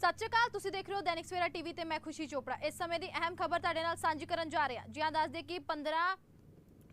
ਸਤਿ ਸ਼੍ਰੀ ਅਕਾਲ, ਤੁਸੀਂ ਦੇਖ ਰਹੇ ਹੋ ਦੈਨਿਕ ਸਵੇਰਾ ਟੀਵੀ ਤੇ ਮੈਂ ਖੁਸ਼ੀ ਚੋਪੜਾ। ਇਸ ਸਮੇਂ ਦੀ ਅਹਿਮ ਖਬਰ ਤੁਹਾਡੇ ਨਾਲ ਸਾਂਝੀ ਕਰਨ ਜਾ ਰਹੇ। ਹਾਂ ਜੀ ਦੱਸਦੇ ਕਿ 15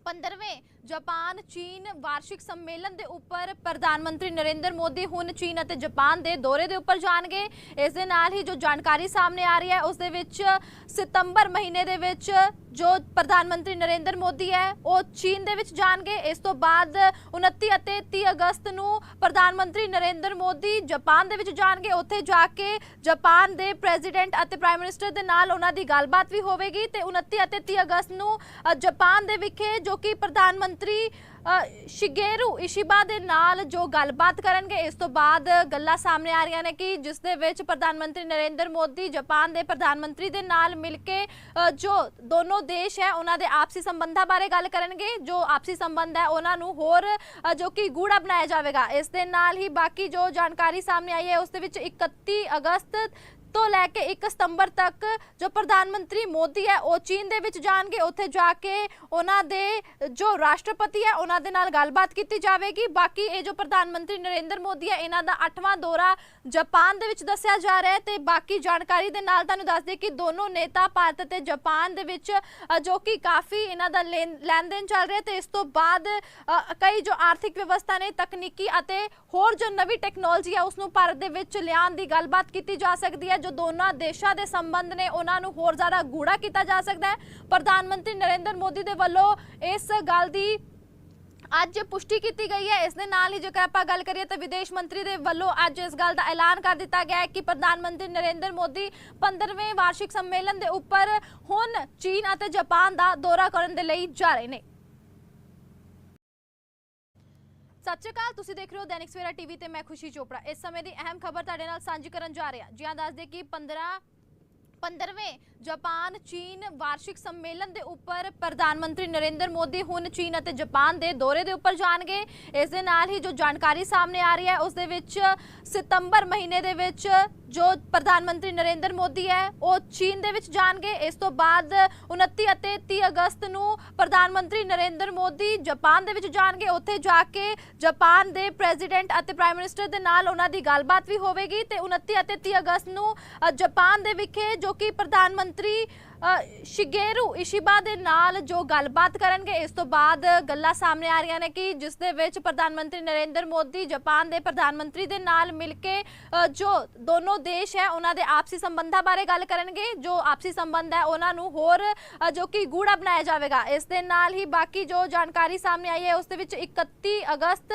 15ਵੇਂ ਜਾਪਾਨ, ਚੀਨ ਵਾਰਸ਼ਿਕ ਸੰਮੇਲਨ ਦੇ ਉੱਪਰ ਪ੍ਰਧਾਨ ਮੰਤਰੀ ਨਰਿੰਦਰ ਮੋਦੀ ਹੁਣ ਚੀਨ ਅਤੇ ਜਾਪਾਨ ਦੇ ਦੌਰੇ ਦੇ ਉੱਪਰ ਜਾਣਗੇ। ਇਸ ਦੇ ਨਾਲ ਹੀ ਜੋ ਜਾਣਕਾਰੀ ਸਾਹਮਣੇ ਆ ਰਹੀ ਹੈ, ਉਸ ਦੇ ਵਿੱਚ ਸਤੰਬਰ ਮਹੀਨੇ ਦੇ ਵਿੱਚ ਜੋ ਪ੍ਰਧਾਨ ਮੰਤਰੀ ਨਰਿੰਦਰ ਮੋਦੀ ਹੈ, ਉਹ ਚੀਨ ਦੇ ਵਿੱਚ ਜਾਣਗੇ। ਇਸ ਤੋਂ ਬਾਅਦ 29 ਅਤੇ 30 ਅਗਸਤ ਨੂੰ ਪ੍ਰਧਾਨ ਮੰਤਰੀ ਨਰਿੰਦਰ ਮੋਦੀ ਜਾਪਾਨ ਦੇ ਵਿੱਚ ਜਾਣਗੇ। ਉੱਥੇ ਜਾ ਕੇ ਜਾਪਾਨ ਦੇ ਪ੍ਰੈਜ਼ੀਡੈਂਟ ਅਤੇ ਪ੍ਰਾਈਮ ਮਿਨਿਸਟਰ ਦੇ ਨਾਲ ਉਹਨਾਂ ਦੀ ਗੱਲਬਾਤ ਵੀ ਹੋਵੇਗੀ ਤੇ 29 ਅਤੇ 30 ਅਗਸਤ ਨੂੰ ਜਾਪਾਨ ਦੇ ਵਿਖੇ ਜੋ ਕਿ ਪ੍ਰਧਾਨ ਮੰਤਰੀ ਸ਼ਿਗੇਰੂ ਇਸ਼ਿਬਾ ਦੇ ਨਾਲ ਜੋ ਗੱਲਬਾਤ ਕਰਨਗੇ, ਇਸ ਤੋਂ ਬਾਅਦ ਗੱਲਾਂ ਸਾਹਮਣੇ ਆ ਰਹੀਆਂ ਨੇ ਕਿ ਜਿਸ ਦੇ ਵਿੱਚ ਪ੍ਰਧਾਨ ਮੰਤਰੀ ਨਰਿੰਦਰ ਮੋਦੀ, ਜਾਪਾਨ ਦੇ ਪ੍ਰਧਾਨ ਮੰਤਰੀ ਦੇ ਨਾਲ ਮਿਲ ਕੇ ਜੋ ਦੋਨੋਂ ਦੇਸ਼ ਹੈ, ਉਹਨਾਂ ਦੇ ਆਪਸੀ ਸੰਬੰਧਾਂ ਬਾਰੇ ਗੱਲ ਕਰਨਗੇ, ਜੋ ਆਪਸੀ ਸੰਬੰਧ ਹੈ, ਉਹਨਾਂ ਨੂੰ ਹੋਰ ਜੋ ਕਿ ਗੂੜਾ ਬਣਾਇਆ ਜਾਵੇਗਾ। ਇਸ ਦੇ ਨਾਲ ਹੀ ਬਾਕੀ ਜੋ ਜਾਣਕਾਰੀ ਸਾਹਮਣੇ ਆਈ ਹੈ, ਉਸ ਦੇ ਵਿੱਚ 31 ਅਗਸਤ ਤੋਂ ਲੈ ਕੇ 1 ਸਤੰਬਰ ਤੱਕ ਜੋ ਪ੍ਰਧਾਨ ਮੰਤਰੀ ਮੋਦੀ ਹੈ, ਉਹ ਚੀਨ ਦੇ ਵਿੱਚ ਜਾਣਗੇ। ਉੱਥੇ ਜਾ ਕੇ ਉਹਨਾਂ ਦੇ ਜੋ ਰਾਸ਼ਟਰਪਤੀ ਹੈ, ਉਹਨਾਂ ਦੇ ਨਾਲ ਗੱਲਬਾਤ ਕੀਤੀ ਜਾਵੇਗੀ। ਬਾਕੀ ਇਹ ਜੋ ਪ੍ਰਧਾਨ ਮੰਤਰੀ ਨਰਿੰਦਰ ਮੋਦੀ ਹੈ, ਇਹਨਾਂ ਦਾ 8ਵਾਂ ਦੌਰਾ ਜਾਪਾਨ ਦੇ ਵਿੱਚ ਦੱਸਿਆ ਜਾ ਰਿਹਾ ਹੈ ਤੇ ਬਾਕੀ ਜਾਣਕਾਰੀ ਦੇ ਨਾਲ ਤੁਹਾਨੂੰ ਦੱਸ ਦੇ ਕਿ ਦੋਨੋਂ ਨੇਤਾ ਭਾਰਤ ਅਤੇ ਜਾਪਾਨ ਦੇ ਵਿੱਚ ਜੋ ਕਿ ਕਾਫੀ ਇਹਨਾਂ ਦਾ ਲੈਣ ਲੈਣ ਦੇਣ ਚੱਲ ਰਿਹਾ ਤੇ ਇਸ ਤੋਂ ਬਾਅਦ ਕਈ ਜੋ ਆਰਥਿਕ ਵਿਵਸਥਾ ਨੇ, ਤਕਨੀਕੀ ਅਤੇ ਹੋਰ ਜੋ ਨਵੀਂ ਟੈਕਨੋਲੋਜੀ ਹੈ ਉਸ ਨੂੰ ਭਾਰਤ ਦੇ ਵਿੱਚ ਲਿਆਉਣ ਦੀ ਗੱਲਬਾਤ ਕੀਤੀ ਜਾ ਸਕਦੀ ਹੈ ਜੋ ਦੋਨਾਂ ਦੇਸ਼ਾਂ ਦੇ ਸੰਬੰਧ ਨੇ, ਉਹਨਾਂ ਨੂੰ ਹੋਰ ਜ਼ਿਆਦਾ ਗੂੜਾ ਕੀਤਾ ਜਾ ਸਕਦਾ ਹੈ। ਪ੍ਰਧਾਨ ਮੰਤਰੀ ਨਰਿੰਦਰ ਮੋਦੀ ਦੇ ਵੱਲੋਂ ਇਸ ਗੱਲ ਦੀ ਅੱਜ ਪੁਸ਼ਟੀ ਕੀਤੀ ਗਈ ਹੈ। ਇਸ ਦੇ ਨਾਲ ਹੀ ਜੇਕਰ ਆਪਾਂ ਗੱਲ ਕਰੀਏ ਤਾਂ ਵਿਦੇਸ਼ ਮੰਤਰੀ ਦੇ ਵੱਲੋਂ ਅੱਜ ਇਸ ਗੱਲ ਦਾ ਐਲਾਨ ਕਰ ਦਿੱਤਾ ਗਿਆ ਹੈ ਕਿ ਪ੍ਰਧਾਨ ਮੰਤਰੀ ਨਰਿੰਦਰ ਮੋਦੀ 15ਵੇਂ ਵਾਰਸ਼ਿਕ ਸੰਮੇਲਨ ਦੇ ਉੱਪਰ ਹੁਣ ਚੀਨ ਅਤੇ ਜਾਪਾਨ ਦਾ ਦੌਰਾ ਕਰਨ ਦੇ ਲਈ ਜਾ ਰਹੇ ਨੇ। ਸਤਿ ਸ਼੍ਰੀ ਅਕਾਲ, ਤੁਸੀਂ ਦੇਖ ਰਹੇ ਹੋ ਦੈਨਿਕ ਸਵੇਰਾ ਟੀਵੀ ਤੇ ਮੈਂ ਖੁਸ਼ੀ ਚੋਪੜਾ। ਇਸ ਸਮੇਂ ਦੀ ਅਹਿਮ ਖਬਰ ਤੁਹਾਡੇ ਨਾਲ ਸਾਂਝੀ ਕਰਨ ਜਾ ਰਿਹਾ। ਹਾਂ, ਦੱਸਦੇ ਕਿ 15 15ਵੇਂ ਜਾਪਾਨ, ਚੀਨ ਵਾਰਸ਼ਿਕ ਸੰਮੇਲਨ ਦੇ ਉੱਪਰ ਪ੍ਰਧਾਨ ਮੰਤਰੀ ਨਰਿੰਦਰ ਮੋਦੀ ਹੁਣ ਚੀਨ ਅਤੇ ਜਾਪਾਨ ਦੇ ਦੌਰੇ ਦੇ ਉੱਪਰ ਜਾਣਗੇ। ਇਸ ਦੇ ਨਾਲ ਹੀ ਜੋ ਜਾਣਕਾਰੀ ਸਾਹਮਣੇ ਆ ਰਹੀ ਹੈ, ਉਸ ਦੇ ਵਿੱਚ ਸਤੰਬਰ ਮਹੀਨੇ ਦੇ ਵਿੱਚ ਜੋ ਪ੍ਰਧਾਨ ਮੰਤਰੀ ਨਰਿੰਦਰ ਮੋਦੀ ਹੈ, ਉਹ ਚੀਨ ਦੇ ਵਿੱਚ ਜਾਣਗੇ। ਇਸ ਤੋਂ ਬਾਅਦ 29 ਅਤੇ 30 ਅਗਸਤ ਨੂੰ ਪ੍ਰਧਾਨ ਮੰਤਰੀ ਨਰਿੰਦਰ ਮੋਦੀ ਜਾਪਾਨ ਦੇ ਵਿੱਚ ਜਾਣਗੇ। ਉੱਥੇ ਜਾ ਕੇ ਜਾਪਾਨ ਦੇ ਪ੍ਰੈਜ਼ੀਡੈਂਟ ਅਤੇ ਪ੍ਰਾਈਮ ਮਿਨਿਸਟਰ ਦੇ ਨਾਲ ਉਹਨਾਂ ਦੀ ਗੱਲਬਾਤ ਵੀ ਹੋਵੇਗੀ ਤੇ 29 ਅਤੇ 30 ਅਗਸਤ ਨੂੰ ਜਾਪਾਨ ਦੇ ਵਿਖੇ ਜੋ ਕਿ ਪ੍ਰਧਾਨ ਮੰਤਰੀ ਸ਼ਿਗੇਰੂ ਇਸ਼ਿਬਾ ਦੇ ਨਾਲ ਜੋ ਗੱਲਬਾਤ ਕਰਨਗੇ, ਇਸ ਤੋਂ ਬਾਅਦ ਗੱਲਾਂ ਸਾਹਮਣੇ ਆ ਰਹੀਆਂ ਨੇ ਕਿ ਜਿਸ ਦੇ ਵਿੱਚ ਪ੍ਰਧਾਨ ਮੰਤਰੀ ਨਰਿੰਦਰ ਮੋਦੀ, ਜਾਪਾਨ ਦੇ ਪ੍ਰਧਾਨ ਮੰਤਰੀ ਦੇ ਨਾਲ ਮਿਲ ਕੇ ਜੋ ਦੋਨੋਂ ਦੇਸ਼ ਹੈ, ਉਹਨਾਂ ਦੇ ਆਪਸੀ ਸੰਬੰਧਾਂ ਬਾਰੇ ਗੱਲ ਕਰਨਗੇ। ਜੋ ਆਪਸੀ ਸੰਬੰਧ ਹੈ, ਉਹਨਾਂ ਨੂੰ ਹੋਰ ਜੋ ਕਿ ਗੂੜਾ ਬਣਾਇਆ ਜਾਵੇਗਾ। ਇਸ ਦੇ ਨਾਲ ਹੀ ਬਾਕੀ ਜੋ ਜਾਣਕਾਰੀ ਸਾਹਮਣੇ ਆਈ ਹੈ, ਉਸ ਦੇ ਵਿੱਚ 31 ਅਗਸਤ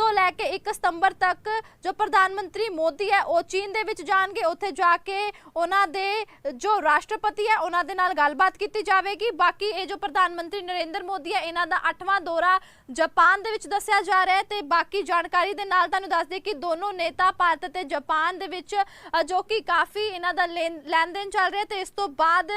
ਤੋਂ ਲੈ ਕੇ 1 ਸਤੰਬਰ ਤੱਕ ਜੋ ਪ੍ਰਧਾਨ ਮੰਤਰੀ ਮੋਦੀ ਹੈ, ਉਹ ਚੀਨ ਦੇ ਵਿੱਚ ਜਾਣਗੇ। ਉੱਥੇ ਜਾ ਕੇ ਉਹਨਾਂ ਦੇ ਜੋ ਰਾਸ਼ਟਰਪਤੀ ਹੈ, ਉਹਨਾਂ ਦੇ ਨਾਲ ਗੱਲਬਾਤ ਕੀਤੀ ਜਾਵੇਗੀ। ਬਾਕੀ ਇਹ ਜੋ ਪ੍ਰਧਾਨ ਮੰਤਰੀ ਨਰਿੰਦਰ ਮੋਦੀ ਹੈ, ਇਹਨਾਂ ਦਾ 8ਵਾਂ ਦੌਰਾ ਜਾਪਾਨ ਦੇ ਵਿੱਚ ਦੱਸਿਆ ਜਾ ਰਿਹਾ ਹੈ। ਤੇ ਬਾਕੀ ਜਾਣਕਾਰੀ ਦੇ ਨਾਲ ਤੁਹਾਨੂੰ ਦੱਸ ਦੇ ਕਿ ਦੋਨੋਂ ਨੇਤਾ ਭਾਰਤ ਅਤੇ ਜਾਪਾਨ ਦੇ ਵਿੱਚ ਜੋ ਕਿ ਕਾਫੀ ਇਹਨਾਂ ਦਾ ਲੈਣ ਲੈਣ ਦੇਣ ਚੱਲ ਰਿਹਾ ਤੇ ਇਸ ਤੋਂ ਬਾਅਦ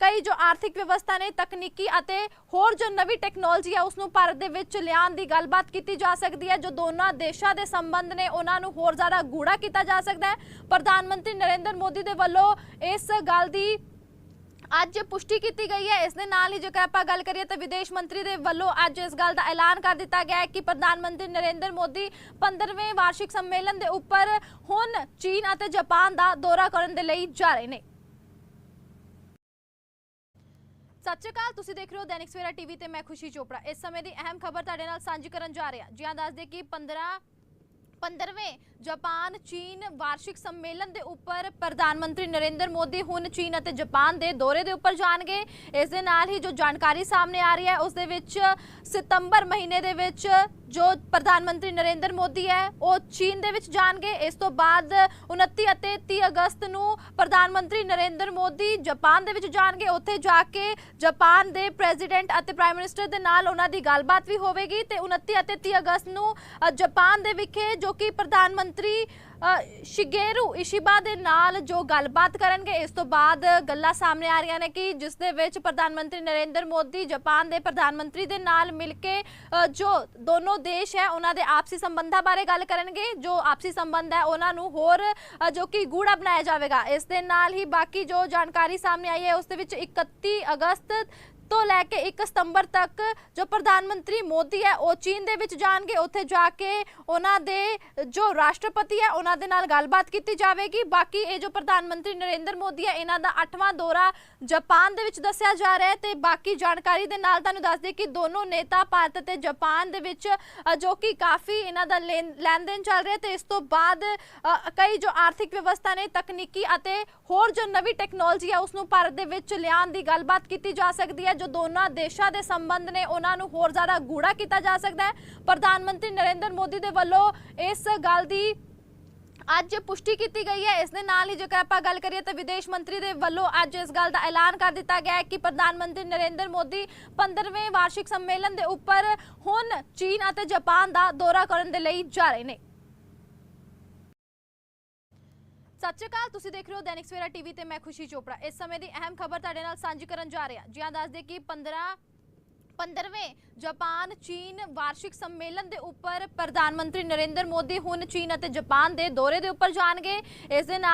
ਕਈ ਜੋ ਆਰਥਿਕ ਵਿਵਸਥਾ ਨੇ, ਤਕਨੀਕੀ ਅਤੇ ਹੋਰ ਜੋ ਨਵੀਂ ਟੈਕਨੋਲੋਜੀ ਹੈ ਉਸ ਨੂੰ ਭਾਰਤ ਦੇ ਵਿੱਚ ਲਿਆਉਣ ਦੀ ਗੱਲਬਾਤ ਕੀਤੀ ਜਾ ਸਕਦੀ ਹੈ ਜੋ ਦੋਨਾਂ ਦੇਸ਼ਾਂ ਦੇ ਸੰਬੰਧ ਨੇ ਉਹਨਾਂ ਨੂੰ ਹੋਰ ਜ਼ਿਆਦਾ ਗੂੜਾ ਕੀਤਾ ਜਾ ਸਕਦਾ ਹੈ। ਪ੍ਰਧਾਨ ਮੰਤਰੀ ਨਰਿੰਦਰ ਮੋਦੀ ਦੇ ਵੱਲੋਂ ਇਸ ਗੱਲ ਦੀ ਅੱਜ ਪੁਸ਼ਟੀ ਕੀਤੀ ਗਈ ਹੈ। ਇਸ ਦੇ ਨਾਲ ਹੀ ਜੇਕਰ ਆਪਾਂ ਗੱਲ ਕਰੀਏ ਤਾਂ ਵਿਦੇਸ਼ ਮੰਤਰੀ ਦੇ ਵੱਲੋਂ ਅੱਜ ਇਸ ਗੱਲ ਦਾ ਐਲਾਨ ਕਰ ਦਿੱਤਾ ਗਿਆ ਹੈ ਕਿ ਪ੍ਰਧਾਨ ਮੰਤਰੀ ਨਰਿੰਦਰ ਮੋਦੀ 15ਵੇਂ ਵਾਰਸ਼ਿਕ ਸੰਮੇਲਨ ਦੇ ਉੱਪਰ ਹੁਣ ਚੀਨ ਅਤੇ ਜਾਪਾਨ ਦਾ ਦੌਰਾ ਕਰਨ ਦੇ ਲਈ ਜਾ ਰਹੇ ਨੇ। ਸਤਿ ਸ਼੍ਰੀ ਅਕਾਲ, ਤੁਸੀਂ ਦੇਖ ਰਹੇ ਹੋ ਦੈਨਿਕ ਸਵੇਰਾ ਟੀਵੀ ਤੇ ਮੈਂ ਖੁਸ਼ੀ ਚੋਪੜਾ। ਇਸ ਸਮੇਂ ਦੀ ਅਹਿਮ ਖਬਰ ਤੁਹਾਡੇ ਨਾਲ ਸਾਂਝੀ ਕਰਨ ਜਾ ਰਿਹਾ। ਹਾਂ ਦੱਸਦੇ ਕਿ 15 15ਵੇਂ ਜਾਪਾਨ, ਚੀਨ ਵਾਰਸ਼ਿਕ ਸੰਮੇਲਨ ਦੇ ਉੱਪਰ ਪ੍ਰਧਾਨ ਮੰਤਰੀ ਨਰਿੰਦਰ ਮੋਦੀ ਹੁਣ ਚੀਨ ਅਤੇ ਜਾਪਾਨ ਦੇ ਦੌਰੇ ਦੇ ਉੱਪਰ ਜਾਣਗੇ। ਇਸ ਦੇ ਨਾਲ ਹੀ ਜੋ ਜਾਣਕਾਰੀ ਸਾਹਮਣੇ ਆ ਰਹੀ ਹੈ, ਉਸ ਦੇ ਵਿੱਚ ਸਤੰਬਰ ਮਹੀਨੇ ਦੇ ਵਿੱਚ ਜੋ ਪ੍ਰਧਾਨ ਮੰਤਰੀ ਨਰਿੰਦਰ ਮੋਦੀ ਹੈ, ਉਹ ਚੀਨ ਦੇ ਵਿੱਚ ਜਾਣਗੇ। ਇਸ ਤੋਂ ਬਾਅਦ 29 ਅਤੇ 30 ਅਗਸਤ ਨੂੰ ਪ੍ਰਧਾਨ ਮੰਤਰੀ ਨਰਿੰਦਰ ਮੋਦੀ ਜਾਪਾਨ ਦੇ ਵਿੱਚ ਜਾਣਗੇ। ਉੱਥੇ ਜਾ ਕੇ ਜਾਪਾਨ ਦੇ ਪ੍ਰੈਜ਼ੀਡੈਂਟ ਅਤੇ ਪ੍ਰਾਈਮ ਮਿਨਿਸਟਰ ਦੇ ਨਾਲ ਉਹਨਾਂ ਦੀ ਗੱਲਬਾਤ ਵੀ ਹੋਵੇਗੀ ਤੇ 29 ਅਤੇ 30 ਅਗਸਤ ਨੂੰ ਜਾਪਾਨ ਦੇ ਵਿਖੇ ਜੋ ਕਿ ਪ੍ਰਧਾਨ ਮੰਤਰੀ ਸ਼ਿਗੇਰੂ ਇਸ਼ਿਬਾ ਦੇ ਨਾਲ ਜੋ ਗੱਲਬਾਤ ਕਰਨਗੇ, ਇਸ ਤੋਂ ਬਾਅਦ ਗੱਲਾਂ ਸਾਹਮਣੇ ਆ ਰਹੀਆਂ ਨੇ ਕਿ ਜਿਸ ਦੇ ਵਿੱਚ ਪ੍ਰਧਾਨ ਮੰਤਰੀ ਨਰਿੰਦਰ ਮੋਦੀ, ਜਾਪਾਨ ਦੇ ਪ੍ਰਧਾਨ ਮੰਤਰੀ ਦੇ ਨਾਲ ਮਿਲ ਕੇ ਜੋ ਦੋਨੋਂ ਦੇਸ਼ ਹੈ, ਉਹਨਾਂ ਦੇ ਆਪਸੀ ਸੰਬੰਧਾਂ ਬਾਰੇ ਗੱਲ ਕਰਨਗੇ। ਜੋ ਆਪਸੀ ਸੰਬੰਧ ਹੈ, ਉਹਨਾਂ ਨੂੰ ਹੋਰ ਜੋ ਕਿ ਗੂੜਾ ਬਣਾਇਆ ਜਾਵੇਗਾ। ਇਸ ਦੇ ਨਾਲ ਹੀ ਬਾਕੀ ਜੋ ਜਾਣਕਾਰੀ ਸਾਹਮਣੇ ਆਈ ਹੈ, ਉਸ ਦੇ ਵਿੱਚ 31 ਅਗਸਤ ਤੋਂ ਲੈ ਕੇ 1 ਸਤੰਬਰ ਤੱਕ ਜੋ ਪ੍ਰਧਾਨ ਮੰਤਰੀ ਮੋਦੀ ਹੈ, ਉਹ ਚੀਨ ਦੇ ਵਿੱਚ ਜਾਣਗੇ। ਉੱਥੇ ਜਾ ਕੇ ਉਹਨਾਂ ਦੇ ਜੋ ਰਾਸ਼ਟਰਪਤੀ ਹੈ, ਉਹਨਾਂ ਦੇ ਨਾਲ ਗੱਲਬਾਤ ਕੀਤੀ ਜਾਵੇਗੀ। ਬਾਕੀ ਇਹ ਜੋ ਪ੍ਰਧਾਨ ਮੰਤਰੀ ਨਰਿੰਦਰ ਮੋਦੀ ਹੈ, ਇਹਨਾਂ ਦਾ 8ਵਾਂ ਦੌਰਾ ਜਾਪਾਨ ਦੇ ਵਿੱਚ ਦੱਸਿਆ ਜਾ ਰਿਹਾ ਹੈ ਤੇ ਬਾਕੀ ਜਾਣਕਾਰੀ ਦੇ ਨਾਲ ਤੁਹਾਨੂੰ ਦੱਸ ਦਈਏ ਕਿ ਦੋਨੋਂ ਨੇਤਾ ਭਾਰਤ ਅਤੇ ਜਾਪਾਨ ਦੇ ਵਿੱਚ ਜੋ ਕਿ ਕਾਫੀ ਇਹਨਾਂ ਦਾ ਲੈਣ ਲੈਣ ਦੇਣ ਚੱਲ ਰਿਹਾ ਤੇ ਇਸ ਤੋਂ ਬਾਅਦ ਕਈ ਜੋ ਆਰਥਿਕ ਵਿਵਸਥਾ ਨੇ, ਤਕਨੀਕੀ ਅਤੇ ਹੋਰ ਜੋ ਨਵੀਂ ਟੈਕਨੋਲੋਜੀ ਹੈ ਉਸ ਨੂੰ ਭਾਰਤ ਦੇ ਵਿੱਚ ਲਿਆਉਣ ਦੀ ਗੱਲਬਾਤ ਕੀਤੀ ਜਾ ਸਕਦੀ ਹੈ ਜੋ ਦੋਨਾਂ ਦੇਸ਼ਾਂ ਦੇ ਸੰਬੰਧ ਨੇ, ਉਹਨਾਂ ਨੂੰ ਹੋਰ ਜ਼ਿਆਦਾ ਗੂੜਾ ਕੀਤਾ ਜਾ ਸਕਦਾ ਹੈ। ਪ੍ਰਧਾਨ ਮੰਤਰੀ ਨਰਿੰਦਰ ਮੋਦੀ ਦੇ ਵੱਲੋਂ ਇਸ ਗੱਲ ਦੀ ਅੱਜ ਪੁਸ਼ਟੀ ਕੀਤੀ ਗਈ ਹੈ। ਇਸ ਦੇ ਨਾਲ ਹੀ ਜੇਕਰ ਆਪਾਂ ਗੱਲ ਕਰੀਏ ਤਾਂ ਵਿਦੇਸ਼ ਮੰਤਰੀ ਦੇ ਵੱਲੋਂ ਅੱਜ ਇਸ ਗੱਲ ਦਾ ਐਲਾਨ ਕਰ ਦਿੱਤਾ ਗਿਆ ਹੈ ਕਿ ਪ੍ਰਧਾਨ ਮੰਤਰੀ ਨਰਿੰਦਰ ਮੋਦੀ 15ਵੇਂ ਵਾਰਸ਼ਿਕ ਸੰਮੇਲਨ ਦੇ ਉੱਪਰ ਹੁਣ ਚੀਨ ਅਤੇ ਜਾਪਾਨ ਦਾ ਦੌਰਾ ਕਰਨ ਦੇ ਲਈ ਜਾ ਰਹੇ ਨੇ। ਸਤਿ ਸ਼੍ਰੀ ਅਕਾਲ, ਤੁਸੀਂ ਦੇਖ ਰਹੇ ਹੋ ਦੈਨਿਕ ਸਵੇਰਾ ਟੀਵੀ ਤੇ ਮੈਂ ਖੁਸ਼ੀ ਚੋਪੜਾ। ਇਸ ਸਮੇਂ ਦੀ ਅਹਿਮ ਖਬਰ ਤੁਹਾਡੇ ਨਾਲ ਸਾਂਝੀ ਕਰਨ ਜਾ ਰਹੇ। ਹਾਂ ਜੀ ਹਾਂ ਕਿ 15 15ਵੇਂ ਜਾਪਾਨ, ਚੀਨ ਵਾਰਸ਼ਿਕ ਸੰਮੇਲਨ ਦੇ ਉੱਪਰ ਪ੍ਰਧਾਨ ਮੰਤਰੀ ਨਰਿੰਦਰ ਮੋਦੀ ਹੁਣ ਚੀਨ ਅਤੇ ਜਾਪਾਨ ਦੇ ਦੌਰੇ ਦੇ ਉੱਪਰ ਜਾਣਗੇ। ਇਸ ਦੇ ਨਾਲ